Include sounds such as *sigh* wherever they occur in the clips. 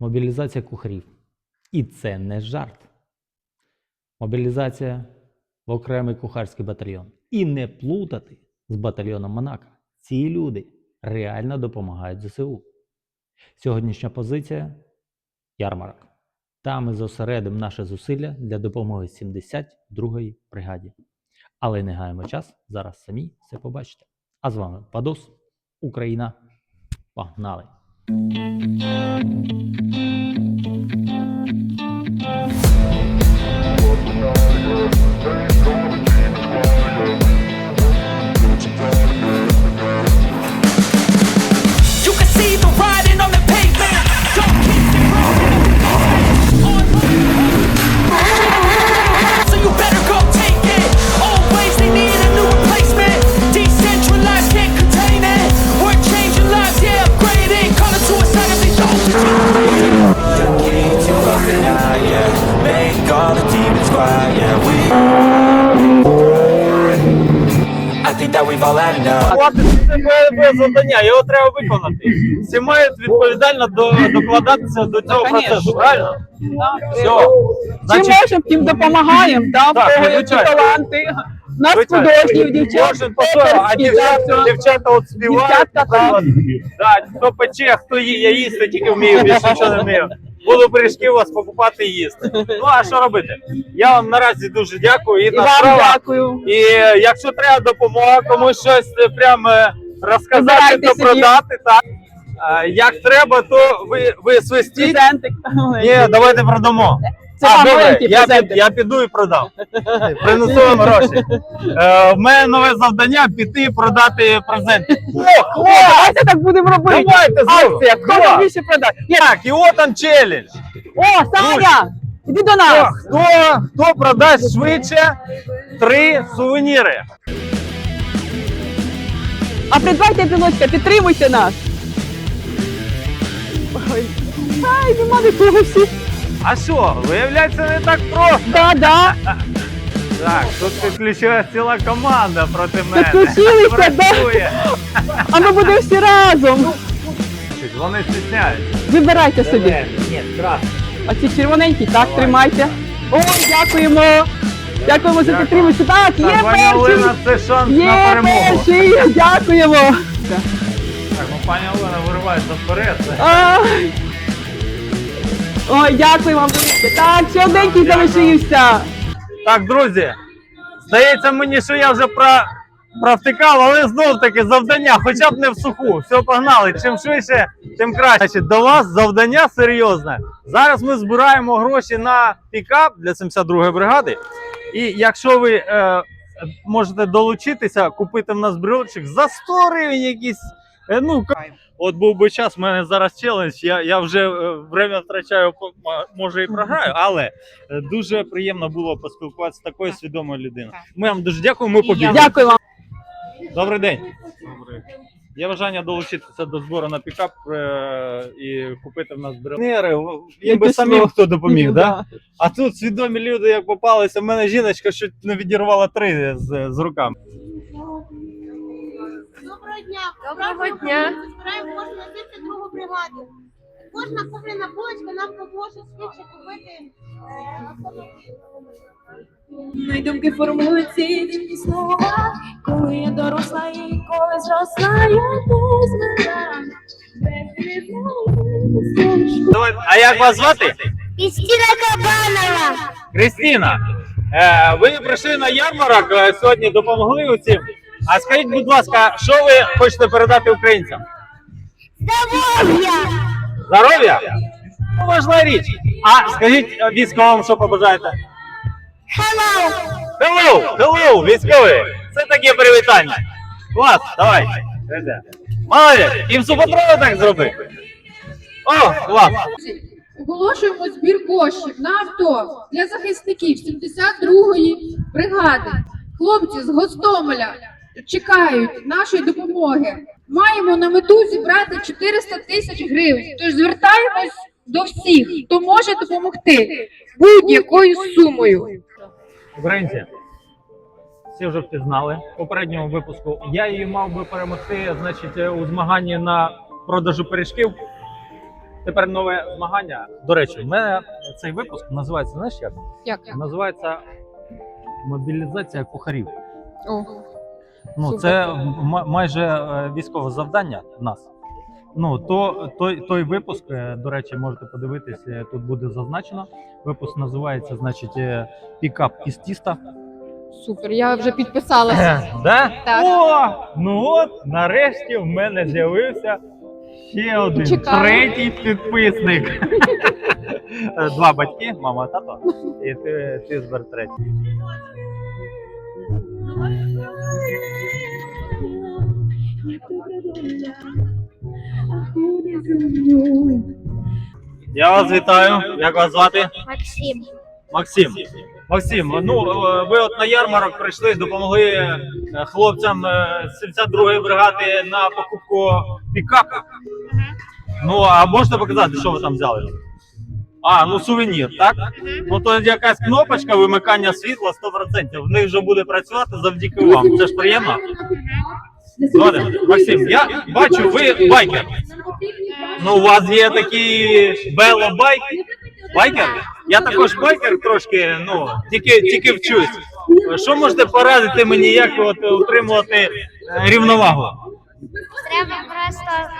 Мобілізація кухарів. І це не жарт. Мобілізація в окремий кухарський батальйон. І не плутати з батальйоном Монако. Ці люди реально допомагають ЗСУ. Сьогоднішня позиція ярмарок. Там ми зосередимо наші зусилля для допомоги 72-ї бригаді. Але не гаємо час, зараз самі все побачите. А з вами Падос, Україна. Погнали! Música завдання, його треба виконати. Всі мають відповідально до, докладатися до цього процесу, правильно? Все. Значить, можемо, тим допомагаємо. Там Так, в кого звичайно. таланти. У нас звичайно, художніх дівчат. Кожен а оперські, дівчата, да, дівчата от співають. Дівчатка. Да, хто пече, хто їє, я їсти тільки вмію, більше нічого не вмію. Буду пиріжки у вас покупати і їсти. Ну а що робити? Я вам наразі дуже дякую. І Ідна вам справа. дякую. І е, якщо треба допомога, комусь щось е, прям е, розказати, то продати, так. Е, Як треба, то ви, ви свистіть. Презентик. Ні, давайте продамо. Це а, добре, я, під, я піду і продам. Принесу вам гроші. Е, в мене нове завдання піти і продати презенти. О, клас! давайте так будемо робити. Давайте. Акція, хто більше продає? Так, і от там челендж. О, Саня, іди до нас. хто, хто продасть швидше три сувеніри? А придбайте білочка, підтримуйте нас. Ой, Ай, нема нікого всі. А що, виявляється, не так просто. Да, да. Так, тут підключилась ціла команда проти мене. Підключилися, да. Працює. А ми будемо всі разом. Вони стісняються. Вибирайте собі. Ні, красний. А ці червоненькі, так, тримайте. Ой, дякуємо. Дякуємо за підтримку. Так, є перший. Олена, це шанс на перемогу. перший. Дякуємо. Так, ну пані Олена виривається вперед. Ой, дякую вам велике. Так, ще одненький Дякую. залишився. Так, друзі, здається мені, що я вже про... провтикав, але знов таки завдання, хоча б не в суху. Все, погнали. Чим швидше, тим краще. Значить, до вас завдання серйозне. Зараз ми збираємо гроші на пікап для 72-ї бригади. І якщо ви е, можете долучитися, купити в нас брелочок за 100 гривень якісь. Е, ну, ка- От був би час, в мене зараз челендж. Я, я вже е, время втрачаю, може і програю, але е, дуже приємно було поспілкуватися з такою свідомою людиною. Ми вам дуже дякуємо. Ми побігли. Дякую вам. Добрий день. Є бажання долучитися до збору на пікап е- і купити в нас брелнери. Якби самим хто допоміг, *laughs* да? А тут свідомі люди, як попалися. У мене жіночка, що не відірвала три з, з руками. Доброго дня. Доброго дня. Збираємо кошти 32 бригаду. Кожна куплена булочка нам допоможе швидше купити е, автомобіль. Мої думки формують ці слова, коли я доросла і коли зростаю, ти змила. Давай, а як вас звати? Істіна Кабанова. Кристина. Е, ви прийшли на ярмарок е, сьогодні, допомогли усім. А скажіть, будь ласка, що ви хочете передати українцям? Здоров'я. Здоров'я? Ну, важлива річ. А скажіть е, військовим, що побажаєте? Hello. Hello, hello, військові! Це таке привітання. Клас, давай. Молодець, і в супотрою так зроби. О, клас. Оголошуємо збір коштів на авто для захисників 72-ї бригади. Хлопці з Гостомеля чекають нашої допомоги. Маємо на мету зібрати 400 тисяч гривень. Тож звертаємось до всіх, хто може допомогти будь-якою сумою. Українці, всі вже впізнали в попередньому випуску. Я її мав би перемогти, значить, е, у змаганні на продажу пиріжків. Тепер нове змагання. До речі, в мене цей випуск називається, знаєш як? Як? Називається мобілізація кухарів. О, Ну, це майже е, військове завдання в нас. Ну, то, той, той випуск, е, до речі, можете подивитись, е, тут буде зазначено. Випуск називається, значить, пікап із тіста. супер, я вже підписалася. Да? Так. О! Ну от, нарешті в мене з'явився ще один Чекаю. третій підписник. *laughs* Два батьки, мама, тато. І ти, ти збер третій. Я вас вітаю. Як вас звати? Максим. Максим. Максим, ну е, ви от на ярмарок прийшли, допомогли е, хлопцям е, з 72-ї бригади на покупку пікапу. Ну, а можете показати, що ви там взяли? А, ну сувенір, так? Ну то якась кнопочка вимикання світла 100%. В них вже буде працювати завдяки вам. Це ж приємно. Згоден. Максим, я бачу, ви байкер. Ну, у вас є такий велобайк. Байкер? Я також байкер трошки, ну, тільки, тільки вчусь. Що можете порадити мені, як от утримувати е, рівновагу? Треба просто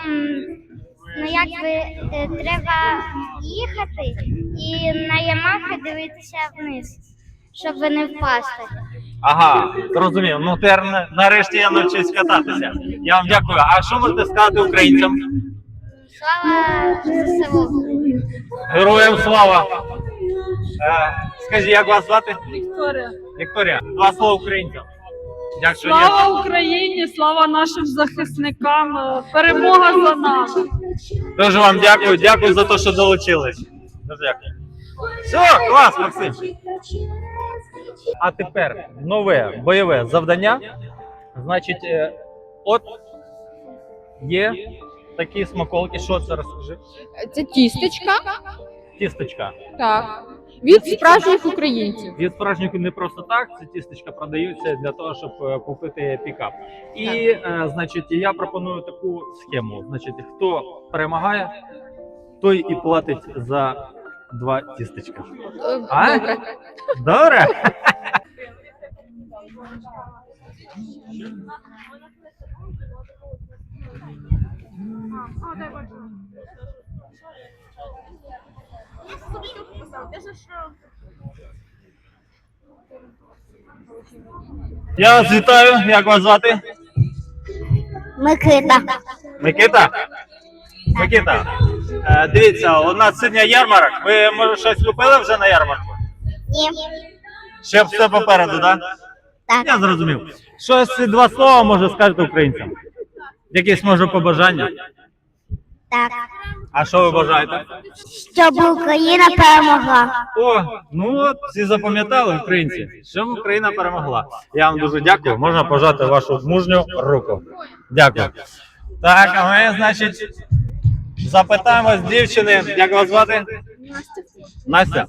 ну якби е, треба їхати і на Ямахи дивитися вниз, щоб не впасти. Ага, зрозумів. Ну тепер нарешті я навчусь кататися. Я вам дякую. А що можете сказати українцям? Слава ЗСУ! Героям слава! Е, скажіть, як вас звати? Вікторія. Вікторія, два слова українцям. Дякую. Слава Україні, слава нашим захисникам. е, Перемога за нами. Дуже вам дякую, дякую за те, що долучились. Дуже дякую. Все, клас, Максим. А тепер нове бойове завдання. Значить, е, от є такі смаколки. Що це розкажи? Це тістечка, Тісточка. так, від справжніх українців. Від справжніх не просто так, ці тістечка продаються для того, щоб е, купити пікап. І, е, значить, я пропоную таку схему. Значить, хто перемагає, той і платить за два тістечка. Е, А? Добре. Добре? Я вас вітаю, як вас звати? Микита. Микита? Микита, е, дивіться, у нас сьогодні ярмарок. Ви може щось купили вже на ярмарку? Ні. Ще все попереду, так? Так. Я зрозумів. Щось два слова може скажете українцям. Якісь може побажання. Так. А що ви бажаєте? Щоб Україна перемогла. О, ну от всі запам'ятали українці, щоб Україна перемогла. Я вам дуже дякую. Можна пожати вашу мужню руку. Дякую. Так, а ми, значить, запитаємо з дівчини, як вас звати? Настя.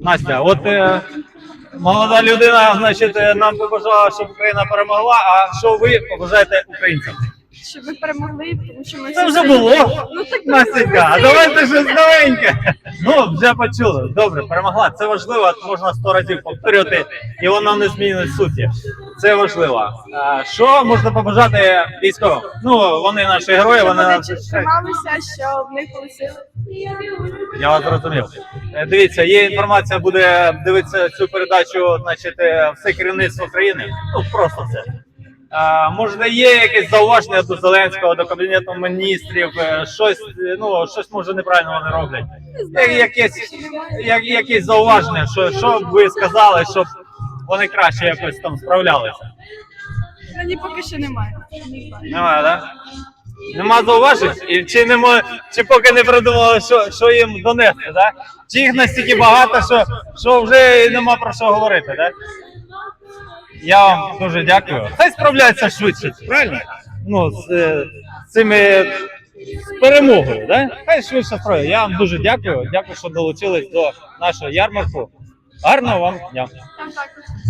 Настя, от е, молода людина, значить, е, нам побажала, щоб Україна перемогла. А що ви побажаєте українцям? Щоб ви перемогли, тому що ми Це вже було. Настенька, а давайте щось новеньке. Ну, вже почули. Добре, перемогла. Це важливо, можна сто разів повторювати, і воно не змінить суті. Це важливо. А, що можна побажати військовим? Ну, вони наші герої, вони наші. трималися, що в них були сили. Я вас зрозумів. Е, Дивіться, є інформація, буде дивитися цю передачу, значить, е, все керівництво країни. Ну, просто все. Може, є якесь зауваження до Зеленського, до Кабінету міністрів, е, щось, е, ну, щось може неправильно вони роблять. Якесь, як, якесь зауваження, що, що б ви сказали, щоб вони краще якось там справлялися. Мені поки що немає. Немає, так? Нема зауважень? І чи нема, чи поки не придумали, що, що їм донести, так? Чи їх настільки багато, що, що вже нема про що говорити, так? Я вам дуже дякую. Хай справляються швидше, правильно? Ну, з, е, з цими з перемогою, так? Хай швидше справляються. Я вам дуже дякую. Дякую, що долучились до нашого ярмарку. Гарного вам дня.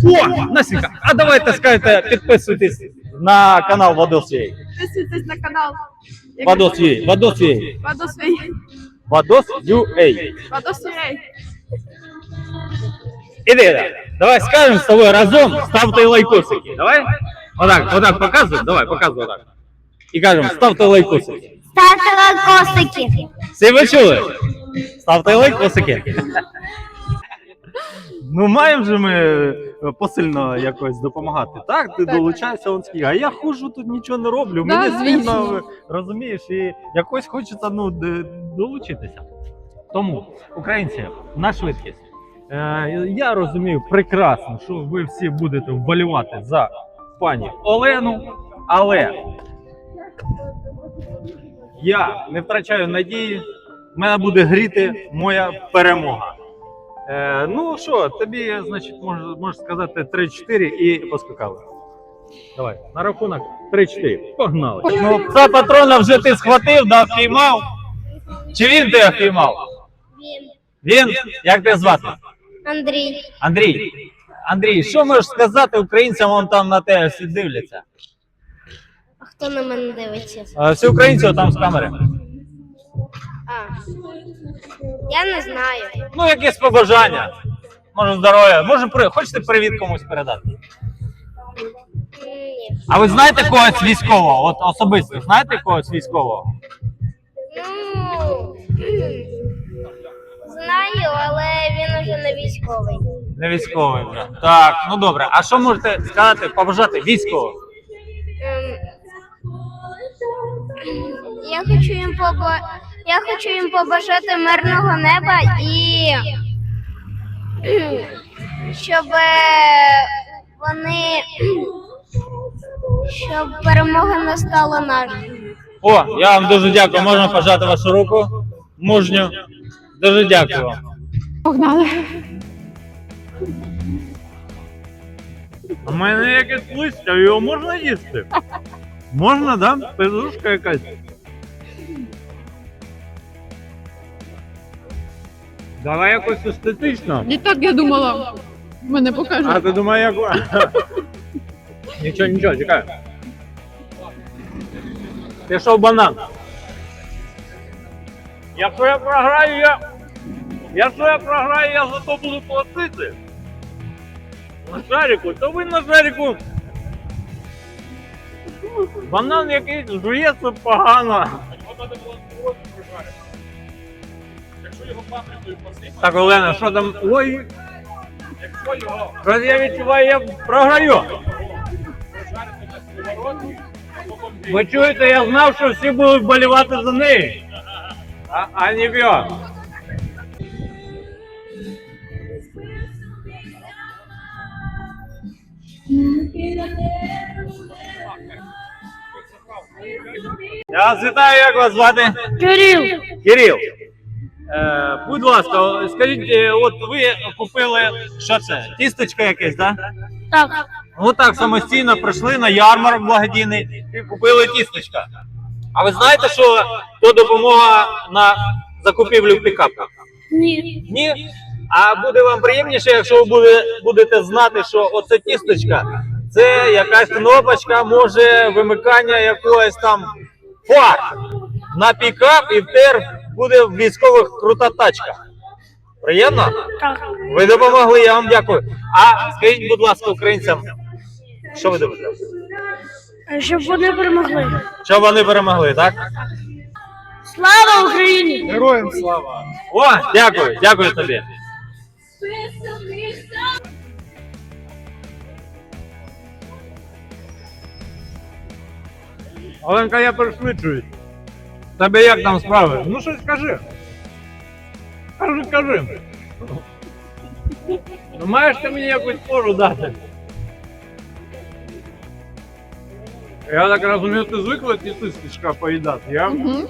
О, Насіка, а давайте скажете, підписуйтесь на канал Вадосвій. Підписуйтесь на канал. Вадосвій, Вадосвій. Вадосвій. Вадос UA. Іди. Давай скажемо з тобою разом, ставте лайкосики. Давай? Отак, отак показуй, давай, показуй отак. І кажемо, ставте лайкосики. Ставте лайкосики. Всі ви чули? Ставте лайкосики. Ну, маємо же ми е, посильно якось допомагати. Так, ти Так. долучайся, он скільки. А я хожу тут нічого не роблю. Да, Мені звісно. розумієш, і якось хочеться ну, д- долучитися. Тому, українці, на швидкість. Е, я розумію прекрасно, що ви всі будете вболівати за пані Олену, але я не втрачаю надії. в Мене буде гріти моя перемога. Е, ну що, тобі, значить, можеш, можеш сказати 3-4 і поскакали. Давай, на рахунок 3-4. Погнали. Ну, пса патрона вже ти схватив, да, впіймав. Чи він тебе впіймав? Він. Він? Як тебе звати? Андрій. Андрій. Андрій, що можеш сказати українцям, вон там на тебе всі дивляться? А хто на мене дивиться? А, всі українці там з камери. А. Я не знаю. Ну, якесь побажання. Може, здоров'я. Може, при... хочете привіт комусь передати? Ні. А ви знаєте когось військового? От особисто знаєте когось військового? Ну. *clears throat* не військовий. Не військовий вже. Так, ну добре. А що можете сказати, побажати військовим? Ем, Я хочу їм поба... Я хочу їм побажати мирного неба і щоб е, вони щоб перемога настала наша. О, я вам дуже дякую. Можна пожати вашу руку? Мужню. Дуже дякую вам. Погнали. У мене якесь листя, його можна їсти? Можна, да? Пезушка якась. Давай якось естетично. І так я думала. Мене А покажуть. ти думаєш, як. нічого, нічого, чекай. Пішов банан. Якщо я програю, я. Якщо я програю, я за то буду платити. На шарику, то ви на шарику. Банан якийсь жується погано. Так, Олена, що там? Ой, Щось я відчуваю, я програю. Ви чуєте, я знав, що всі будуть болівати за неї. А, а не б'є. Вас вітаю, як вас звати? Кирил. Кирил. Е, будь ласка, скажіть, е, от ви купили що це? Тістечко якесь, так? Да? Так. Ну так самостійно прийшли на ярмарок благодійний і купили тістечка. А ви знаєте, що то допомога на закупівлю пікапа? Ні. Ні. А буде вам приємніше, якщо ви буде, будете знати, що оце тісточка, це якась кнопочка, може вимикання якогось там фар на пікап, і тепер буде в військових крута тачка. Приємно? Так. Ви допомогли, я вам дякую. А скажіть, будь ласка, українцям, що ви думаєте? Щоб вони перемогли. Щоб вони перемогли, так? Слава Україні! Героям слава! О, дякую, дякую тобі. Оленка, я пришвидшуюсь. Тебе як там справи? Ну щось скажи. Кажи, кажи. Ну, маєш ти мені якусь пору дати? Я так розумію, ти звикла ті тисячка поїдати. Я, Мгм.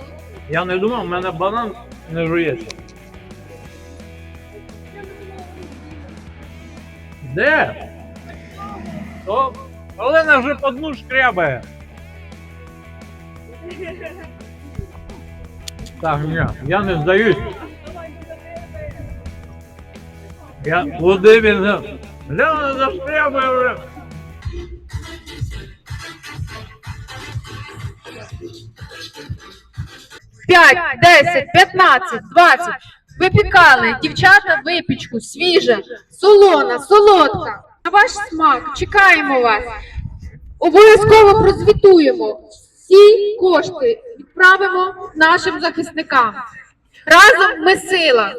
я не думав, в мене банан не жується. Де? То Олена вже по дну шкрябає. Так, ні, я не здаюсь. Я куди він? Гляну зашкрябає вже. 5, 10, 15, 20. Випікали, дівчата, випічку, свіжа, солона, солодка. На ваш смак, чекаємо вас. Обов'язково прозвітуємо. Всі кошти відправимо нашим захисникам. Разом ми сила.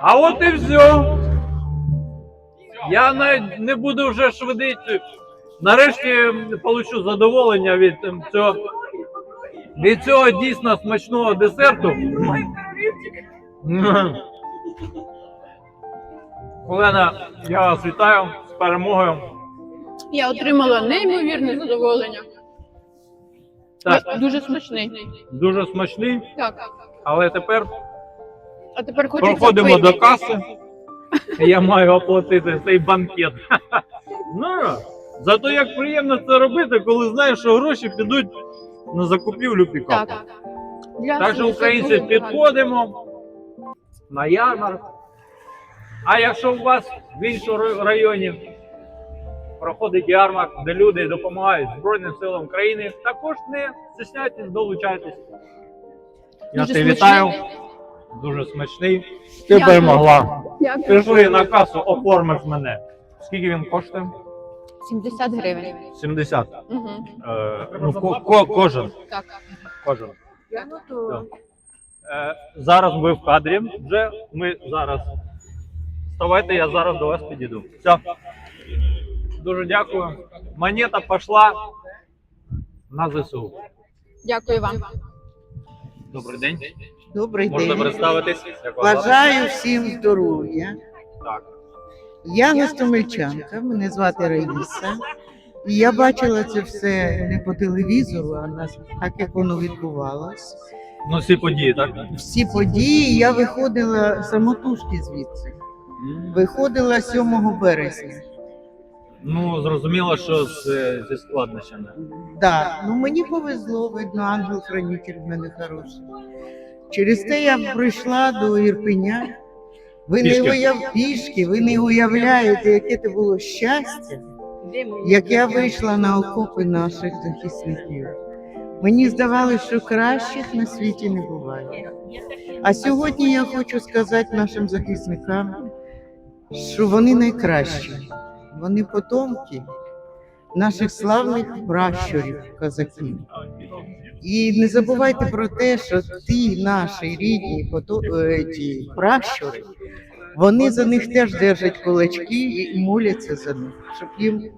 А от і все. Я навіть не буду вже швидити. Нарешті получу задоволення від ем, цього, від цього дійсно смачного десерту. *laughs* Олена, я вас вітаю з перемогою. Я отримала неймовірне задоволення. Так, Дуже смачний. дуже смачний, Так. але тепер А тепер хочеться проходимо до каси. Я маю оплатити цей банкет. Ну, зато як приємно це робити, коли знаєш, що гроші підуть на закупівлю пікапу. Так. Для Так що українці підходимо на ярмарк. А якщо у вас в іншому районі проходить ярмарк, де люди допомагають Збройним силам країни, також не стесняйтесь, долучайтесь. Я Дуже тебе вітаю. Дуже смачний. Ти Дякую. перемогла. Дякую. Пішли на касу, оформиш мене. Скільки він коштує? 70 гривень. 70. Угу. Е, ну, ко- ко- кожен. Так. Кожен. Так. Е, зараз ви в кадрі. Вже ми зараз. Вставайте, я зараз до вас підійду. Все. Дуже дякую. Монета пішла на ЗСУ. Дякую вам. Добрий день. Добрий Можна день. представитись? Як вас? Бажаю всім здоров'я. Так. Я гостомельчанка, мене звати Раїса. І я бачила це все не по телевізору, а нас так, як воно відбувалось. Ну, всі події, так? Всі події я виходила самотужки звідси. Виходила 7 березня. Ну, зрозуміло, що з, зі складнощами. Да, ну мені повезло, видно, ангел-хранитель в мене хороший. Через те я прийшла до Ірпеня. Ви не Пішки? уяв... пішки, ви не уявляєте, яке це було щастя, як я вийшла на окопи наших захисників. Мені здавалося, що кращих на світі не буває. А сьогодні я хочу сказати нашим захисникам, що вони найкращі, вони потомки наших славних пращурів, козаків. І не забувайте про те, що ті наші рідні е, ті пращури, вони за них теж держать кулачки і моляться за них, щоб їм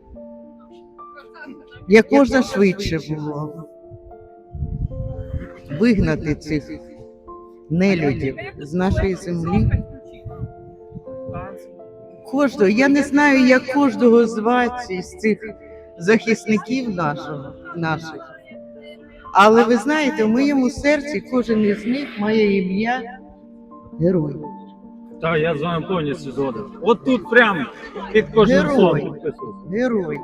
як можна швидше було вигнати цих нелюдів з нашої землі. Кожного, я не знаю, як кожного звати з цих захисників нашого, наших. Але ви знаєте, в моєму серці кожен із них має ім'я герой. Так, я з вами повністю згоден. От тут прямо під кожним Герой. словом. Герой.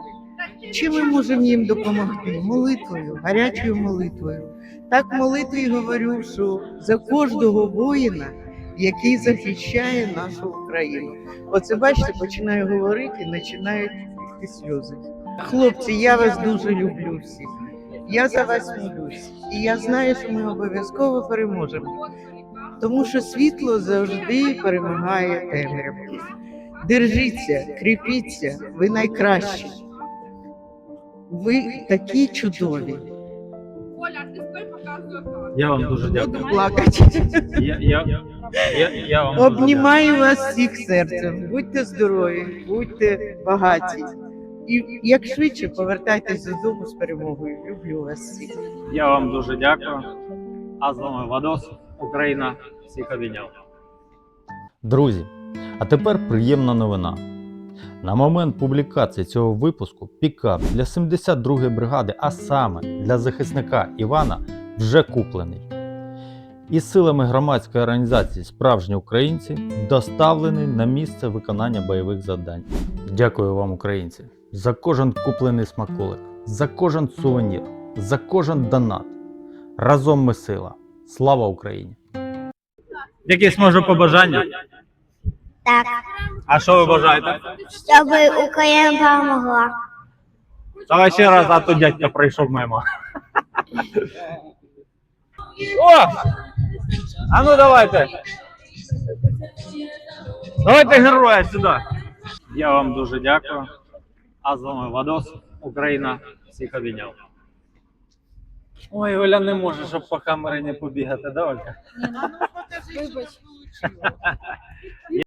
Чим ми можемо їм допомогти? Молитвою, гарячою молитвою. Так в молитві говорю, що за кожного воїна, який захищає нашу Україну. Оце бачите, починаю говорити, починають йти сльози. Хлопці, я вас дуже люблю всіх. Я за вас молюсь. І я знаю, що ми обов'язково переможемо. Тому що світло завжди перемагає темряву. Держіться, кріпіться, ви найкращі. Ви такі чудові. Оля, ти стой показує. Я вам дуже Буду дякую. плакати. Я, я, я, я вам Обнімаю вас всіх серцем. Будьте здорові, будьте багаті. І як швидше повертайтесь додому з перемогою. Люблю вас всіх. Я вам дуже дякую. А з вами Вадос, Україна, всіх обійняв. Друзі, а тепер приємна новина. На момент публікації цього випуску пікап для 72-ї бригади, а саме для захисника Івана, вже куплений. І силами громадської організації Справжні українці доставлений на місце виконання бойових завдань. Дякую вам, українці, за кожен куплений смаколик, за кожен сувенір, за кожен донат. Разом ми сила. Слава Україні! Якесь може побажання? Так. А що ви бажаєте? Щоб Україна перемогла. Давай ще раз, а то дядька прийшов мимо. О! А ну давайте. Давайте героя сюди. Я вам дуже дякую. А з вами Вадос, Україна, всіх обійняв. Ой, Оля не може, щоб по камері не побігати, да, Олька? Вибач.